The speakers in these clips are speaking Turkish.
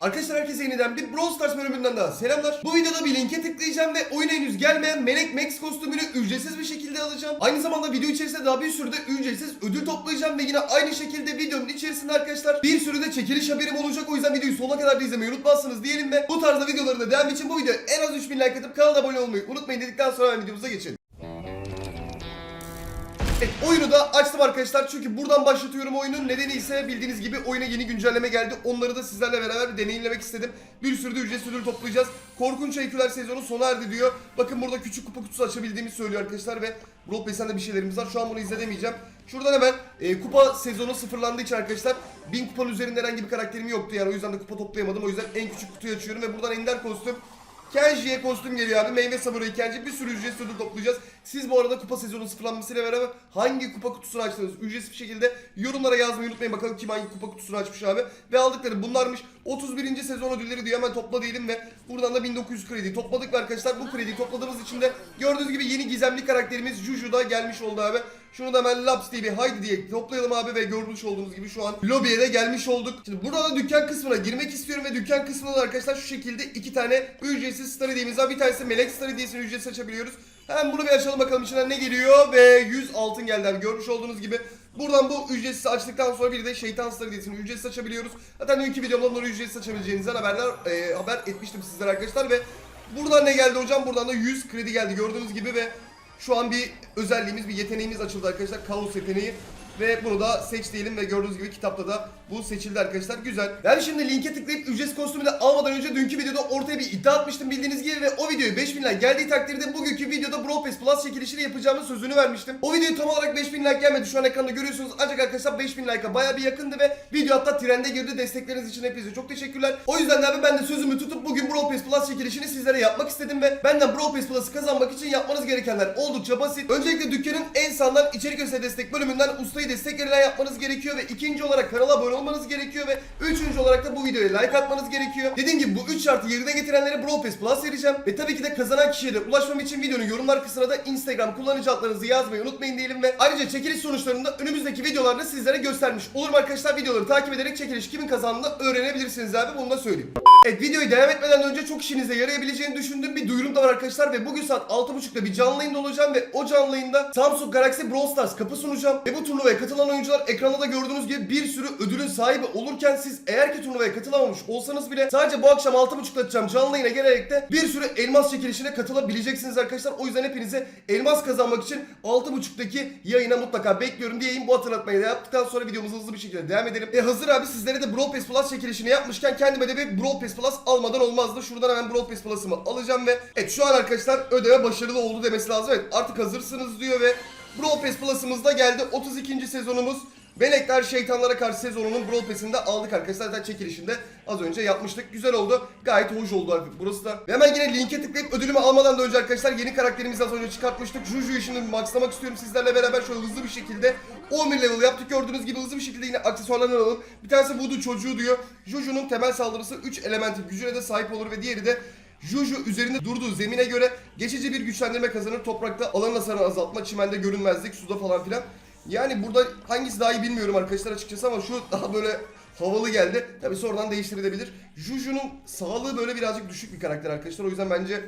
Arkadaşlar herkese yeniden bir Brawl Stars bölümünden daha selamlar. Bu videoda bir linke tıklayacağım ve oyuna henüz gelmeyen Melek Max kostümünü ücretsiz bir şekilde alacağım. Aynı zamanda video içerisinde daha bir sürü de ücretsiz ödül toplayacağım ve yine aynı şekilde videonun içerisinde arkadaşlar bir sürü de çekiliş haberim olacak. O yüzden videoyu sonuna kadar da izlemeyi unutmazsınız diyelim ve bu tarzda videoların da devam için bu videoya en az 3000 like atıp kanala abone olmayı unutmayın dedikten sonra videomuza geçelim. Oyunu da açtım arkadaşlar çünkü buradan başlatıyorum oyunun nedeni ise bildiğiniz gibi oyuna yeni güncelleme geldi. Onları da sizlerle beraber bir deneyimlemek istedim. Bir sürü de ücretsiz ödül toplayacağız. Korkunç Öyküler sezonu sona erdi diyor. Bakın burada küçük kupa kutusu açabildiğimi söylüyor arkadaşlar ve Brawl Pass'ten bir şeylerimiz var. Şu an bunu izlemeyeceğim. Şuradan hemen e, kupa sezonu sıfırlandığı için arkadaşlar 1000 kupanın üzerinde herhangi bir karakterim yoktu yani o yüzden de kupa toplayamadım. O yüzden en küçük kutuyu açıyorum ve buradan ender kostüm Kenji'ye kostüm geliyor abi. Meyve samurai Kenji. Bir sürü ücretsiz ödül toplayacağız. Siz bu arada kupa sezonu sıfırlanmasıyla beraber hangi kupa kutusunu açtınız? Ücretsiz bir şekilde yorumlara yazmayı unutmayın. Bakalım kim hangi kupa kutusunu açmış abi. Ve aldıkları bunlarmış. 31. sezon ödülleri diyor. Hemen topla diyelim ve buradan da 1900 kredi topladık ve arkadaşlar bu krediyi topladığımız için de gördüğünüz gibi yeni gizemli karakterimiz Juju da gelmiş oldu abi. Şunu da hemen Laps diye bir haydi diye toplayalım abi ve görmüş olduğunuz gibi şu an lobiye de gelmiş olduk. Şimdi burada da dükkan kısmına girmek istiyorum ve dükkan kısmında da arkadaşlar şu şekilde iki tane ücretsiz star hediyemiz var. Bir tanesi Melek Star hediyesini ücretsiz açabiliyoruz. Hemen bunu bir açalım bakalım içinden ne geliyor ve 100 altın geldi abi görmüş olduğunuz gibi. Buradan bu ücretsiz açtıktan sonra bir de şeytan star hediyesini ücretsiz açabiliyoruz. Zaten dünkü videomda bunları ücretsiz açabileceğinizden haberler e, haber etmiştim sizlere arkadaşlar ve buradan ne geldi hocam? Buradan da 100 kredi geldi gördüğünüz gibi ve şu an bir özelliğimiz, bir yeteneğimiz açıldı arkadaşlar. Kaos yeteneği. Ve bunu da seç diyelim ve gördüğünüz gibi kitapta da bu seçildi arkadaşlar. Güzel. Ben şimdi linke tıklayıp ücretsiz kostümü de almadan önce dünkü videoda ortaya bir iddia atmıştım bildiğiniz gibi ve o videoyu 5000 like geldiği takdirde bugünkü videoda Brawl Pass Plus çekilişini yapacağımın sözünü vermiştim. O videoyu tam olarak 5000 like gelmedi. Şu an ekranda görüyorsunuz. Ancak arkadaşlar 5000 like'a baya bir yakındı ve video hatta trende girdi. Destekleriniz için hepinize çok teşekkürler. O yüzden de abi ben de sözümü tutup bugün Brawl Pass Plus çekilişini sizlere yapmak istedim ve benden Brawl Pass Plus'ı kazanmak için yapmanız gerekenler oldukça basit. Öncelikle dükkanın en sağlam içerik özel destek bölümünden ustayı destek yerine yapmanız gerekiyor ve ikinci olarak kanala abone olmanız gerekiyor ve üçüncü olarak da bu videoya like atmanız gerekiyor. Dediğim gibi bu üç şartı yerine getirenlere Brawl Pass Plus vereceğim ve tabii ki de kazanan kişiye de ulaşmam için videonun yorumlar kısmına da Instagram kullanıcı adlarınızı yazmayı unutmayın diyelim ve ayrıca çekiliş sonuçlarını da önümüzdeki videolarda sizlere göstermiş olurum arkadaşlar. Videoları takip ederek çekiliş kimin kazandığını öğrenebilirsiniz abi bunu da söyleyeyim. Evet videoyu devam etmeden önce çok işinize yarayabileceğini düşündüğüm bir duyurum da var arkadaşlar ve bugün saat 6.30'da bir canlı yayında olacağım ve o canlı yayında Samsung Galaxy Brawl Stars kapı sunacağım ve bu turnuvaya katılan oyuncular ekranda da gördüğünüz gibi bir sürü ödülün sahibi olurken siz eğer ki turnuvaya katılamamış olsanız bile sadece bu akşam 6.30'da açacağım canlı yayına gelerek de bir sürü elmas çekilişine katılabileceksiniz arkadaşlar. O yüzden hepinize elmas kazanmak için 6.30'daki yayına mutlaka bekliyorum diyeyim. Bu hatırlatmayı da yaptıktan sonra videomuza hızlı bir şekilde devam edelim. E hazır abi sizlere de Brawl Pass Plus çekilişini yapmışken kendime de bir Brawl Pass Plus almadan olmazdı. Şuradan hemen Brawl Pass Plus'ımı alacağım ve evet şu an arkadaşlar ödeme başarılı oldu demesi lazım. Evet artık hazırsınız diyor ve Brawl Pass Plus'ımız da geldi. 32. sezonumuz Melekler Şeytanlara Karşı sezonunun Brawl Pass'ini aldık arkadaşlar. Zaten çekilişinde az önce yapmıştık. Güzel oldu. Gayet hoş oldu artık burası da. Ve hemen yine linke tıklayıp ödülümü almadan da önce arkadaşlar yeni karakterimizi az önce çıkartmıştık. Juju'yu şimdi maxlamak istiyorum sizlerle beraber şöyle hızlı bir şekilde 11 level yaptık. Gördüğünüz gibi hızlı bir şekilde yine aksesuarlarını alalım. Bir tanesi Voodoo çocuğu diyor. Juju'nun temel saldırısı 3 elementin gücüne de sahip olur ve diğeri de Juju üzerinde durduğu zemine göre geçici bir güçlendirme kazanır. Toprakta alan hasarını azaltma, çimende görünmezlik, suda falan filan. Yani burada hangisi daha iyi bilmiyorum arkadaşlar açıkçası ama şu daha böyle havalı geldi. Tabi sonradan değiştirilebilir. Juju'nun sağlığı böyle birazcık düşük bir karakter arkadaşlar. O yüzden bence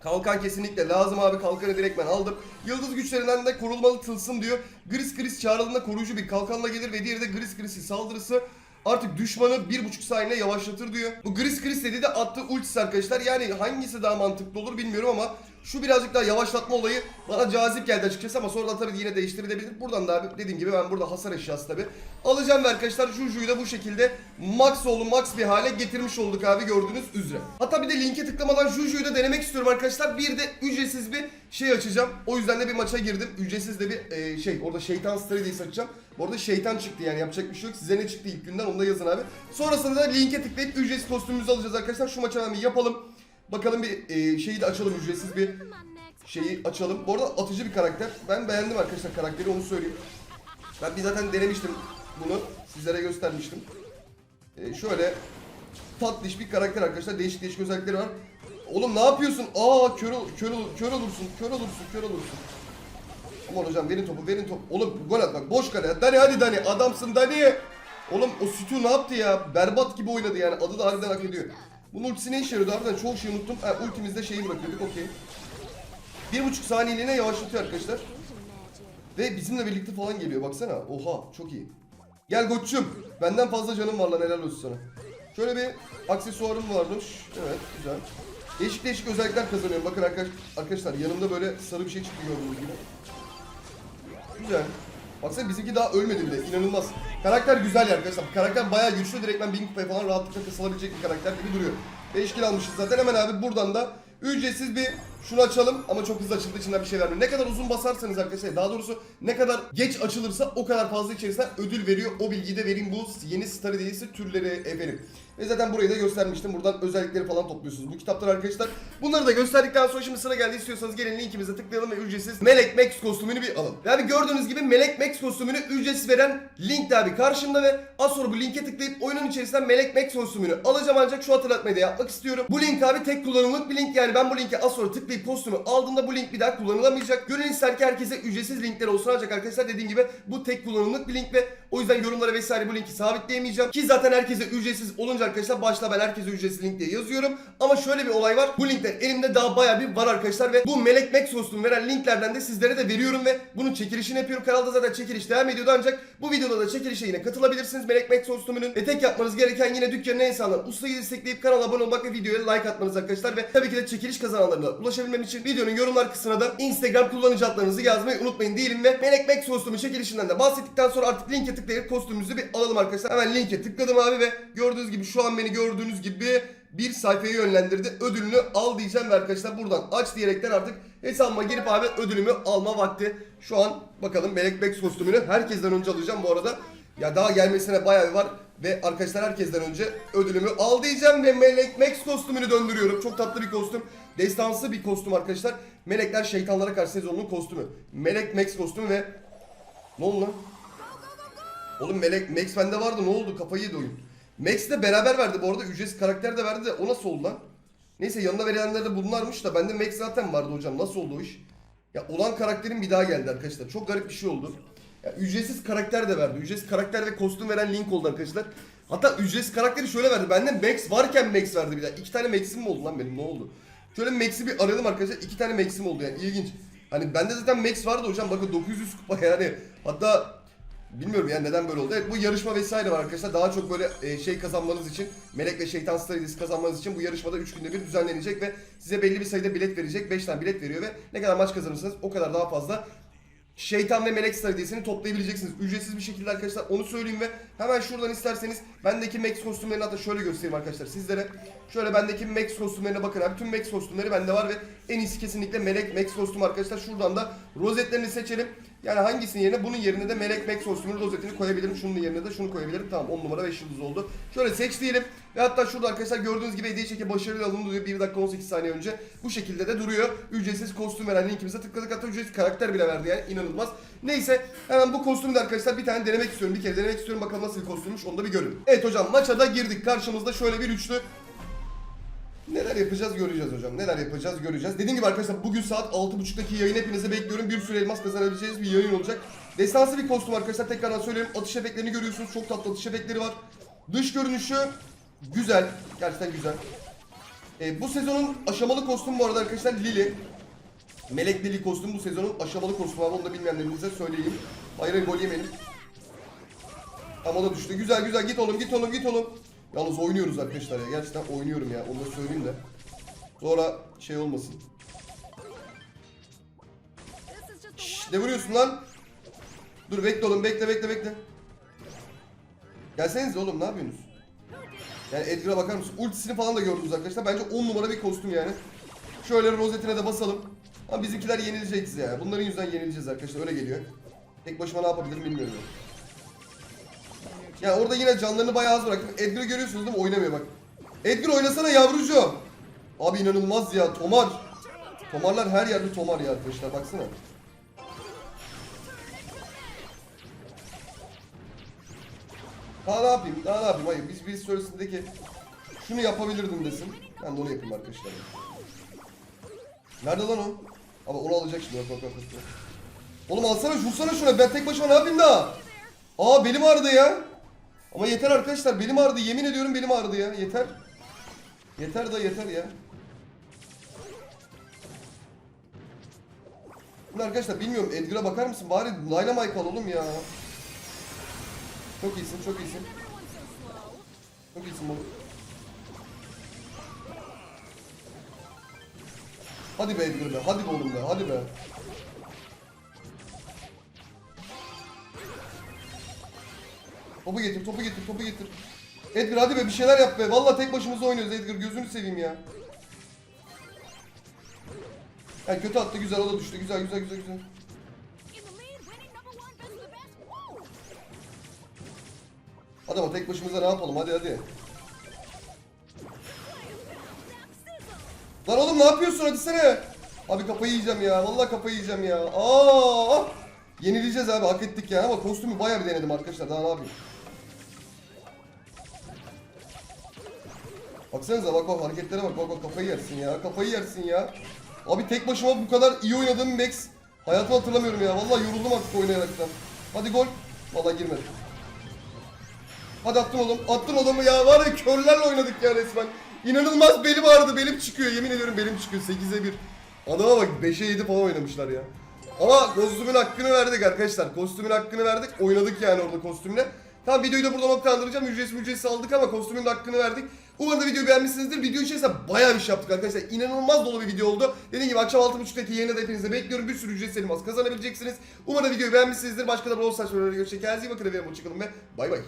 Kalkan kesinlikle lazım abi kalkanı direkt ben aldım. Yıldız güçlerinden de korunmalı tılsım diyor. Gris Gris çağrıldığında koruyucu bir kalkanla gelir ve diğeri de Gris Gris'in saldırısı artık düşmanı bir buçuk saniye yavaşlatır diyor. Bu Gris Gris dediği de attığı ultisi arkadaşlar. Yani hangisi daha mantıklı olur bilmiyorum ama şu birazcık daha yavaşlatma olayı bana cazip geldi açıkçası ama sonradan tabii yine değiştirilebilir. Buradan da abi dediğim gibi ben burada hasar eşyası tabii. Alacağım ve arkadaşlar Juju'yu da bu şekilde max oğlu max bir hale getirmiş olduk abi gördüğünüz üzere. Hatta bir de linke tıklamadan Juju'yu da denemek istiyorum arkadaşlar. Bir de ücretsiz bir şey açacağım. O yüzden de bir maça girdim. Ücretsiz de bir e, şey orada şeytan strateji açacağım. Bu arada şeytan çıktı yani yapacak bir şey yok. Size ne çıktı ilk günden onu da yazın abi. Sonrasında da linke tıklayıp ücretsiz kostümümüzü alacağız arkadaşlar. Şu maçı hemen yapalım. Bakalım bir e, şeyi de açalım ücretsiz bir şeyi açalım. Bu arada atıcı bir karakter. Ben beğendim arkadaşlar karakteri onu söyleyeyim. Ben bir zaten denemiştim bunu. Sizlere göstermiştim. E, şöyle tatlış bir karakter arkadaşlar. Değişik değişik özellikleri var. Oğlum ne yapıyorsun? Aa kör, ol, kör, kör olursun, kör olursun, kör olursun. Aman hocam verin topu, verin topu. Oğlum gol at bak boş kale. Dani hadi Dani adamsın Dani. Oğlum o Stu ne yaptı ya? Berbat gibi oynadı yani. Adı da harbiden hak ediyor. Bunun ultisi ne işe yarıyordu? Harbiden çok şey unuttum. Ha, ultimizde şeyi bırakıyorduk. Okey. Bir buçuk saniyeliğine yavaşlatıyor arkadaşlar. Ve bizimle birlikte falan geliyor. Baksana. Oha çok iyi. Gel koçum. Benden fazla canım var lan helal olsun sana. Şöyle bir aksesuarım varmış. Evet güzel. Değişik değişik özellikler kazanıyorum. Bakın arkadaş- arkadaşlar yanımda böyle sarı bir şey çıktı gördüğünüz gibi. Güzel. Baksana bizimki daha ölmedi bile. İnanılmaz. Karakter güzel ya arkadaşlar. Karakter bayağı güçlü. Direkt ben 1000 kupaya falan rahatlıkla kasılabilecek bir karakter gibi duruyor. 5 kill almışız zaten. Hemen abi buradan da ücretsiz bir şunu açalım ama çok hızlı açıldığı içinden bir şey vermiyor. Ne kadar uzun basarsanız arkadaşlar daha doğrusu ne kadar geç açılırsa o kadar fazla içerisinden ödül veriyor. O bilgiyi de vereyim bu yeni Star Hediyesi türleri efendim. Ve zaten burayı da göstermiştim. Buradan özellikleri falan topluyorsunuz. Bu kitaplar arkadaşlar. Bunları da gösterdikten sonra şimdi sıra geldi istiyorsanız gelin linkimize tıklayalım ve ücretsiz Melek Max kostümünü bir alalım. Yani gördüğünüz gibi Melek Max kostümünü ücretsiz veren link de abi karşımda ve az sonra bu linke tıklayıp oyunun içerisinden Melek Max kostümünü alacağım ancak şu hatırlatmayı da yapmak istiyorum. Bu link abi tek kullanımlık bir link yani ben bu linke az sonra tıklayıp kostümü aldığımda bu link bir daha kullanılamayacak. Gönül ister ki herkese ücretsiz linkler olsun ancak arkadaşlar dediğim gibi bu tek kullanımlık bir link ve o yüzden yorumlara vesaire bu linki sabitleyemeyeceğim. Ki zaten herkese ücretsiz olunca arkadaşlar başta ben herkese ücretsiz link diye yazıyorum. Ama şöyle bir olay var. Bu linkler elimde daha bayağı bir var arkadaşlar ve bu Melek Max kostümü veren linklerden de sizlere de veriyorum ve bunun çekilişini yapıyorum. Kanalda zaten çekiliş devam ediyordu ancak bu videoda da çekilişe yine katılabilirsiniz Melek Max kostümünün. Ve tek yapmanız gereken yine dükkanın insanlar ustayı destekleyip kanala abone olmak ve videoya like atmanız arkadaşlar ve tabii ki de çekiliş kazananlarına ulaşabilmem için videonun yorumlar kısmına da Instagram kullanıcı adlarınızı yazmayı unutmayın diyelim ve Melek Max kostümü çekilişinden de bahsettikten sonra artık linke tıklayıp kostümümüzü bir alalım arkadaşlar. Hemen linke tıkladım abi ve gördüğünüz gibi şu an beni gördüğünüz gibi bir sayfaya yönlendirdi. Ödülünü al diyeceğim ve arkadaşlar buradan aç diyerekten artık hesabıma girip abi ödülümü alma vakti. Şu an bakalım Melek Max kostümünü herkesten önce alacağım bu arada. Ya daha gelmesine bayağı bir var. Ve arkadaşlar herkesten önce ödülümü al diyeceğim ve Melek Max kostümünü döndürüyorum. Çok tatlı bir kostüm. Destansı bir kostüm arkadaşlar. Melekler şeytanlara karşı sezonunun kostümü. Melek Max kostümü ve... Ne oldu lan? Oğlum Melek Max bende vardı ne oldu kafayı yedi oyun. Max de beraber verdi bu arada ücretsiz karakter de verdi de o nasıl oldu lan? Neyse yanına verilenler de bunlarmış da bende Max zaten vardı hocam nasıl oldu o iş? Ya olan karakterin bir daha geldi arkadaşlar çok garip bir şey oldu. Ya ücretsiz karakter de verdi. Ücretsiz karakter ve kostüm veren link oldu arkadaşlar. Hatta ücretsiz karakteri şöyle verdi. Bende Max varken Max verdi bir daha. İki tane Max'im mi oldu lan benim ne oldu? Şöyle Max'i bir arayalım arkadaşlar. İki tane Max'im oldu yani ilginç. Hani bende zaten Max vardı hocam bakın 900 kupa yani. Hatta Bilmiyorum yani neden böyle oldu. Evet bu yarışma vesaire var arkadaşlar. Daha çok böyle e, şey kazanmanız için, Melek ve Şeytan Star Hediyesi kazanmanız için bu yarışmada 3 günde bir düzenlenecek ve size belli bir sayıda bilet verecek. 5 tane bilet veriyor ve ne kadar maç kazanırsanız o kadar daha fazla Şeytan ve Melek Star Hediyesini toplayabileceksiniz. Ücretsiz bir şekilde arkadaşlar onu söyleyeyim ve hemen şuradan isterseniz bendeki Max kostümlerini hatta şöyle göstereyim arkadaşlar sizlere. Şöyle bendeki Max kostümlerine bakın abi. Tüm Max kostümleri bende var ve en iyisi kesinlikle Melek Max kostüm arkadaşlar. Şuradan da rozetlerini seçelim. Yani hangisinin yerine bunun yerine de Melek Max kostümünün rozetini koyabilirim. Şunun yerine de şunu koyabilirim. Tamam 10 numara 5 yıldız oldu. Şöyle seç diyelim. Ve hatta şurada arkadaşlar gördüğünüz gibi hediye çeki başarılı alındı diyor 1 dakika 18 saniye önce. Bu şekilde de duruyor. Ücretsiz kostüm veren linkimize tıkladık. Hatta ücretsiz karakter bile verdi yani inanılmaz. Neyse hemen bu kostümü de arkadaşlar bir tane denemek istiyorum. Bir kere denemek istiyorum bakalım nasıl bir kostümmüş onu da bir görün. Evet hocam maça da girdik. Karşımızda şöyle bir üçlü. Neler yapacağız göreceğiz hocam. Neler yapacağız göreceğiz. Dediğim gibi arkadaşlar bugün saat 6.30'daki yayın hepinizi bekliyorum. Bir sürü elmas kazanabileceğiniz bir yayın olacak. Destansı bir kostüm arkadaşlar. Tekrardan söylüyorum. Atış efektlerini görüyorsunuz. Çok tatlı atış efektleri var. Dış görünüşü güzel. Gerçekten güzel. Ee, bu sezonun aşamalı kostüm bu arada arkadaşlar Lily. Melek Lily kostüm bu sezonun aşamalı kostümü abi. Onu da bilmeyenlerinize söyleyeyim. Hayır gol yemeyelim. Ama da düştü. Güzel güzel git oğlum git oğlum git oğlum. Yalnız oynuyoruz arkadaşlar ya. Gerçekten oynuyorum ya. Onu da söyleyeyim de. Sonra şey olmasın. Şşş ne vuruyorsun lan? Dur bekle oğlum bekle bekle bekle. Gelsenize oğlum ne yapıyorsunuz? Yani Edgar'a bakar mısın? Ultisini falan da gördünüz arkadaşlar. Bence 10 numara bir kostüm yani. Şöyle rozetine de basalım. Ama bizimkiler yenileceğiz ya. Bunların yüzünden yenileceğiz arkadaşlar. Öyle geliyor. Tek başıma ne yapabilirim bilmiyorum. Ya orada yine canlarını bayağı az bıraktım. Edgar'ı görüyorsunuz değil mi? Oynamıyor bak. Edgar oynasana yavrucuğum. Abi inanılmaz ya. Tomar. Tomarlar her yerde tomar ya arkadaşlar. Baksana. Daha ne yapayım? Daha ne yapayım? Hayır biz bir sonrasındaki şunu yapabilirdim desin. Ben de onu yapayım arkadaşlar. Nerede lan o? Ama onu alacak şimdi. Bak bak. bak. Oğlum alsana vursana şuna. Ben tek başıma ne yapayım daha? Aa belim ağrıdı ya. Ama yeter arkadaşlar belim ağrıdı yemin ediyorum belim ağrıdı ya yeter. Yeter da yeter ya. Şimdi arkadaşlar bilmiyorum Edgar'a bakar mısın? Bari Dynamite al oğlum ya. Çok iyisin çok iyisin. Çok iyisin oğlum. Hadi be Edgar be hadi be oğlum be hadi be. Topu getir topu getir topu getir. Edgar hadi be bir şeyler yap be. Vallahi tek başımıza oynuyoruz Edgar gözünü seveyim ya. Ha kötü attı güzel o da düştü güzel güzel güzel güzel. In the lead, winning number one, best of the best. Woo! Hadi ama tek başımıza ne yapalım hadi hadi. Lan oğlum ne yapıyorsun hadi sene. Abi kafayı yiyeceğim ya. Vallahi kafayı yiyeceğim ya. Aa! Yenileceğiz abi hak ettik ya ama kostümü bayağı bir denedim arkadaşlar daha ne yapayım. Baksanıza bak bak hareketlere bak bak bak kafayı yersin ya kafayı yersin ya. Abi tek başıma bu kadar iyi oynadığım Max hayatımı hatırlamıyorum ya. Vallahi yoruldum artık oynayaraktan. Hadi gol. Vallahi girmedi. Hadi attın oğlum. Attın oğlum ya. Var ya körlerle oynadık ya resmen. İnanılmaz belim ağrıdı. Belim çıkıyor. Yemin ediyorum belim çıkıyor. 8'e 1. Adama bak 5'e 7 falan oynamışlar ya. Ama kostümün hakkını verdik arkadaşlar. Kostümün hakkını verdik. Oynadık yani orada kostümle. Tamam videoyu da burada noktalandıracağım. Ücretsiz ücretsiz aldık ama kostümün de hakkını verdik. Umarım da videoyu beğenmişsinizdir. Video içerisinde bayağı bir şey yaptık arkadaşlar. İnanılmaz dolu bir video oldu. Dediğim gibi akşam 6.30'daki yayını da hepinizi bekliyorum. Bir sürü ücretsiz elmas kazanabileceksiniz. Umarım videoyu beğenmişsinizdir. Başka da Stars videoları görüşecek. Kendinize iyi bakın efendim. Hoşçakalın ve bay bay.